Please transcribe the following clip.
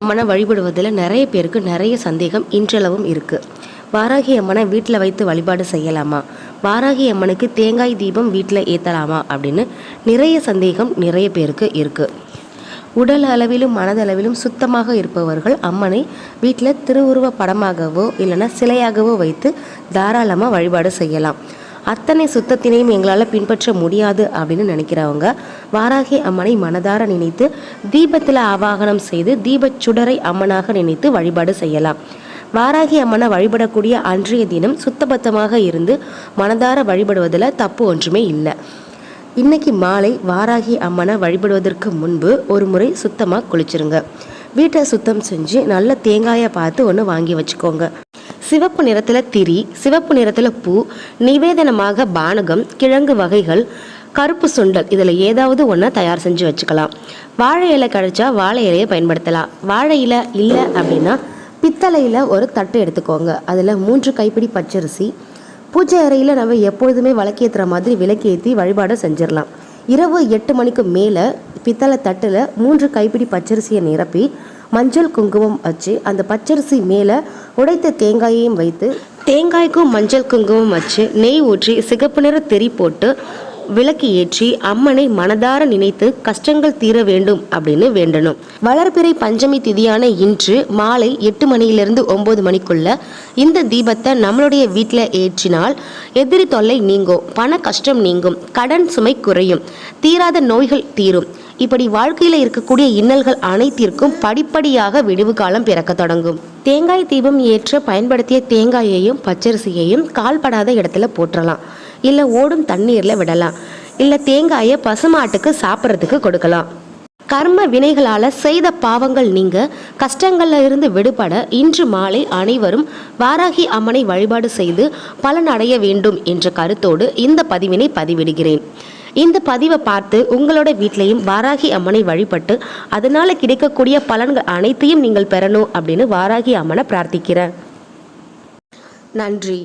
அம்மனை வழிபடுவதில் நிறைய பேருக்கு நிறைய சந்தேகம் இன்றளவும் இருக்குது வாராகி அம்மனை வீட்டில் வைத்து வழிபாடு செய்யலாமா? வாராகி அம்மனுக்கு தேங்காய் தீபம் வீட்டில் ஏற்றலாமா அப்படின்னு நிறைய சந்தேகம் நிறைய பேருக்கு இருக்குது உடல் அளவிலும் மனதளவிலும் சுத்தமாக இருப்பவர்கள் அம்மனை வீட்டில் திருவுருவ படமாகவோ இல்லைன்னா சிலையாகவோ வைத்து தாராளமாக வழிபாடு செய்யலாம். அத்தனை சுத்தத்தினையும் எங்களால் பின்பற்ற முடியாது அப்படின்னு நினைக்கிறவங்க வாராகி அம்மனை மனதார நினைத்து தீபத்தில் ஆவாகனம் செய்து தீபச் சுடரை அம்மனாக நினைத்து வழிபாடு செய்யலாம். வாராகி அம்மனை வழிபடக்கூடிய அன்றைய தினம் சுத்தபத்தமாக இருந்து மனதார வழிபடுவதில் தப்பு ஒன்றுமே இல்லை. இன்னைக்கு மாலை வாராகி அம்மனை வழிபடுவதற்கு முன்பு ஒரு முறை சுத்தமாக குளிச்சிருங்க. வீட்டை சுத்தம் செஞ்சு நல்ல தேங்காயை பார்த்து ஒன்று வாங்கி வச்சுக்கோங்க. சிவப்பு நிறத்தில் திரி சிவப்பு நிறத்தில் பூ நிவேதனமாக பானகம் கிழங்கு வகைகள் கருப்பு சுண்டல் இதில் ஏதாவது ஒன்று தயார் செஞ்சு வச்சுக்கலாம். வாழை இலை கிடைச்சா வாழை இலையை பயன்படுத்தலாம். வாழை இலை இல்லை அப்படின்னா பித்தளையில் ஒரு தட்டு எடுத்துக்கோங்க. அதில் மூன்று கைப்பிடி பச்சரிசி பூஜை அறையில் நம்ம எப்பொழுதுமே விளக்கேற்றுற மாதிரி விளக்கேற்றி வழிபாடு செஞ்சிடலாம். இரவு எட்டு மணிக்கு மேலே பித்தளை தட்டில் மூன்று கைப்பிடி பச்சரிசியை நிரப்பி மஞ்சள் குங்குமம் வச்சு அந்த பச்சரிசி மேலே உடைத்த தேங்காயையும் வைத்து தேங்காய்க்கும் மஞ்சள் குங்குமம் வச்சு நெய் ஊற்றி சிகப்பு நிற தெரி போட்டு விளக்கு ஏற்றி அம்மனை மனதார நினைத்து கஷ்டங்கள் தீர வேண்டும் அப்படின்னு வேண்டணும். வளர்பிறை பஞ்சமி திதியான இன்று மாலை எட்டு மணியிலிருந்து ஒன்பது மணிக்குள்ள இந்த தீபத்தை நம்மளுடைய வீட்டில் ஏற்றினால் எதிரி தொல்லை நீங்கும் பண கஷ்டம் நீங்கும் கடன் சுமை குறையும் தீராத நோய்கள் தீரும். இப்படி வாழ்க்கையில் இருக்கக்கூடிய இன்னல்கள் அனைத்திற்கும் படிப்படியாக விடிவு காலம் பிறக்க தொடங்கும். தேங்காய் தீபம் ஏற்ற பயன்படுத்திய தேங்காயையும் பச்சரிசியையும் கால்படாத இடத்துல போற்றலாம். இல்லை ஓடும் தண்ணீரில் விடலாம். இல்லை தேங்காயை பசுமாட்டுக்கு சாப்பிட்றதுக்கு கொடுக்கலாம். கர்ம வினைகளால் செய்த பாவங்கள் நீங்க கஷ்டங்கள்ல இருந்து விடுபட இன்று மாலை அனைவரும் வாராகி அம்மனை வழிபாடு செய்து பலன் அடைய வேண்டும் என்ற கருத்தோடு இந்த பதிவினை பதிவிடுகிறேன். இந்த பதிவை பார்த்து உங்களோட வீட்லேயும் வாராகி அம்மனை வழிபட்டு அதனால கிடைக்கக்கூடிய பலன்கள் அனைத்தையும் நீங்கள் பெறணும் அப்படின்னு வாராகி அம்மனை பிரார்த்திக்கிறேன். நன்றி.